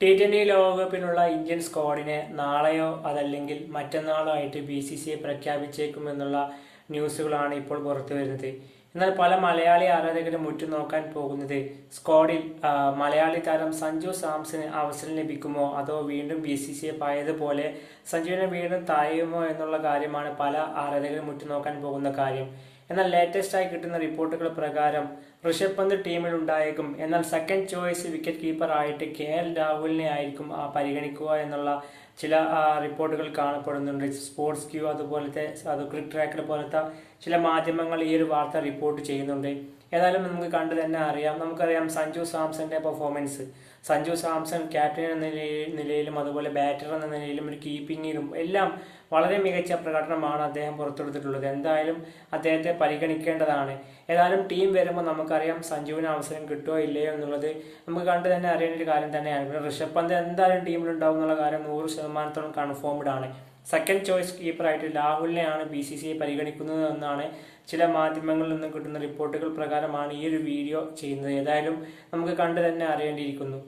T twenty ലോകകപ്പിനുള്ള Indian സ്ക്വാഡിനെ നാളെയോ അതല്ലെങ്കിൽ മറ്റന്നാളോ ആയിട്ട് ബി സി സി ഐ പ്രഖ്യാപിച്ചേക്കുമെന്നുള്ള ന്യൂസുകളാണ് ഇപ്പോൾ പുറത്തു വരുന്നത്. എന്നാൽ പല മലയാളി ആരാധകരും ഉറ്റുനോക്കാൻ പോകുന്നത് സ്ക്വാഡിൽ മലയാളി താരം സഞ്ജു സാംസന് അവസരം ലഭിക്കുമോ? അതോ വീണ്ടും ബി സി സി ഐ പായതുപോലെ സഞ്ജുവിനെ വീണ്ടും തായുമോ എന്നുള്ള കാര്യമാണ് പല ആരാധകരും ഉറ്റുനോക്കാൻ പോകുന്ന കാര്യം. എന്നാൽ ലേറ്റസ്റ്റായി കിട്ടുന്ന റിപ്പോർട്ടുകൾ പ്രകാരം ഋഷഭ് പന്ത് ടീമിൽ ഉണ്ടായേക്കും. എന്നാൽ സെക്കൻഡ് ചോയ്സ് വിക്കറ്റ് കീപ്പർ ആയിട്ട് കെ എൽ രാഹുലിനെ ആയിരിക്കും പരിഗണിക്കുക എന്നുള്ള ചില റിപ്പോർട്ടുകൾ കാണപ്പെടുന്നുണ്ട്. സ്പോർട്സ് ക്യൂ അതുപോലത്തെ അത് ക്രിക് ട്രാക്കർ പോലത്തെ ചില മാധ്യമങ്ങൾ ഈ ഒരു വാർത്ത റിപ്പോർട്ട് ചെയ്യുന്നുണ്ട്. ഏതായാലും നമുക്ക് കണ്ടു തന്നെ അറിയാം. നമുക്കറിയാം സഞ്ജു സാംസന്റെ പെർഫോമൻസ് സഞ്ജു സാംസൺ ക്യാപ്റ്റൻ എന്ന നിലയിലും അതുപോലെ ബാറ്റർ എന്ന നിലയിലും ഒരു കീപ്പിങ്ങിലും എല്ലാം വളരെ മികച്ച പ്രകടനമാണ് അദ്ദേഹം പുറത്തെടുത്തിട്ടുള്ളത്. എന്തായാലും അദ്ദേഹത്തെ പരിഗണിക്കേണ്ടതാണ്. ഏതായാലും ടീം വരുമ്പോൾ നമുക്കറിയാം സഞ്ജുവിന് അവസരം കിട്ടുമോ ഇല്ലയോ എന്നുള്ളത് നമുക്ക് കണ്ടു തന്നെ അറിയേണ്ട ഒരു കാര്യം തന്നെയാണ്. പിന്നെ ഋഷഭ് പന്ത് എന്തായാലും ടീമിലുണ്ടാവും എന്നുള്ള കാര്യം നൂറ് ശതമാനത്തോളം കൺഫേംഡ് ആണ്. സെക്കൻഡ് ചോയ്സ് കീപ്പറായിട്ട് രാഹുലിനെയാണ് ബി സി സി പരിഗണിക്കുന്നത് എന്നാണ് ചില മാധ്യമങ്ങളിൽ നിന്ന് കിട്ടുന്ന റിപ്പോർട്ടുകൾ പ്രകാരമാണ് ഈ ഒരു വീഡിയോ ചെയ്യുന്നത്. ഏതായാലും നമുക്ക് കണ്ടു തന്നെ അറിയേണ്ടിയിരിക്കുന്നു.